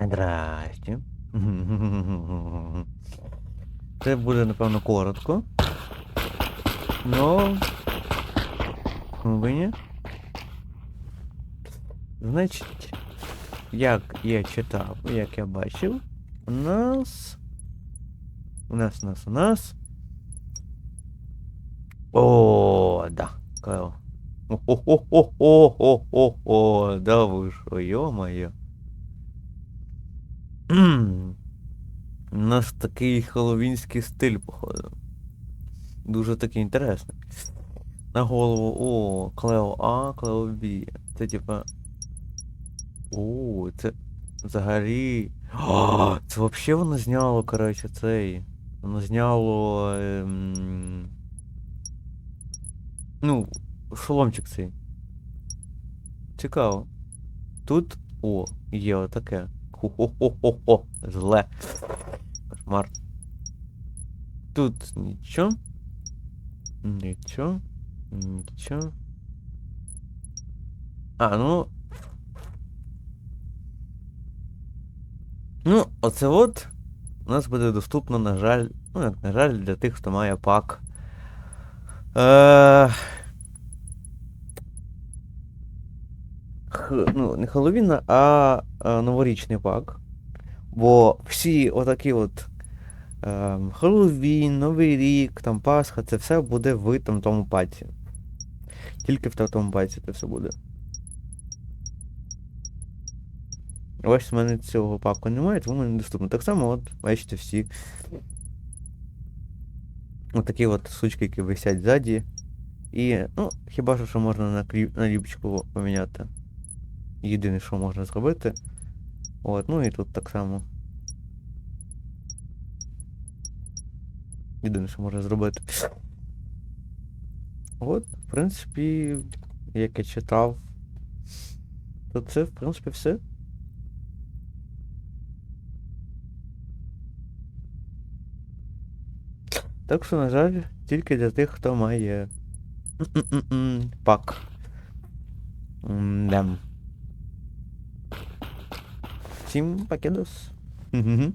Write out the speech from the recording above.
Здрасте. Це буде, напевно, коротко. Но. Ну, ви ні? Значить, як я читав, як я бачив, у нас. У нас, у нас, у нас. О, да, Клео. О-хо-хо-хо-хо-хо-хо, да ви що, ё-моё. У нас такий хеллоуінський стиль, походу. Дуже такий інтересний. На голову, о, Клео А, Клео Б. Це типа. О, це взагалі. О, це взагалі воно зняло, коротше, цей. Воно зняло. Ем... Ну, шоломчик цей. Цікаво. Тут. О, є отаке. Хо-хо-хо-хо-хо. Зле. Кошмар. Тут нічого. Нічого. Нічого. А, ну. Ну, оце от у нас буде доступно, на жаль, ну як на жаль, для тих, хто має пак. Е... Ну, не Хеллоуін, а, а новорічний пак. Бо всі отакі от ем, Хеллоуін, Новий рік, там Пасха, це все буде в там тому паці. Тільки в тому паці це все буде. Ось в мене цього паку немає, тому мені недоступно. Так само, от, бачите, всі. От от сучки, які висять ззаді. І, ну, хіба що, що можна на кліп, на ліпчику поміняти. Єдине, що можна зробити. От, ну і тут так само. Єдине, що можна зробити. От, в принципі, як я читав, то це, в принципі, все. Так що, на жаль, тільки для тих, хто має пак. М-дам. Sim, paquedos. Uhum.